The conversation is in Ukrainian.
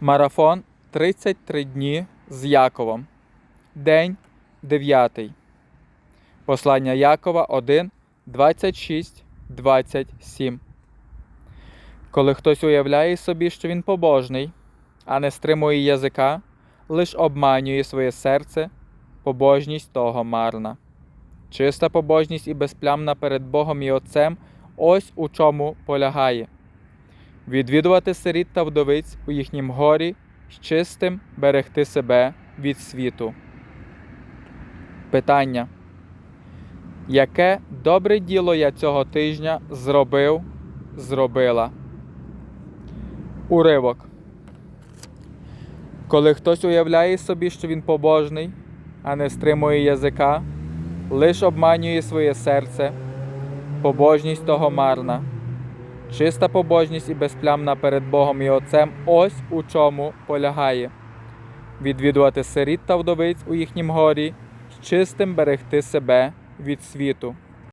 Марафон 33 дні з Яковом. День 9. Послання Якова 1, 26, 27. Коли хтось уявляє собі, що він побожний, а не стримує язика, лиш обманює своє серце, побожність того марна. Чиста побожність і безплямна перед Богом і Отцем ось у чому полягає відвідувати сиріт та вдовиць у їхнім горі, з чистим берегти себе від світу. Питання. Яке добре діло я цього тижня зробив, зробила? Уривок. Коли хтось уявляє собі, що він побожний, а не стримує язика, лиш обманює своє серце, побожність того марна. Чиста побожність і безплямна перед Богом і Отцем ось у чому полягає. Відвідувати сиріт та вдовиць у їхнім горі, з чистим берегти себе від світу.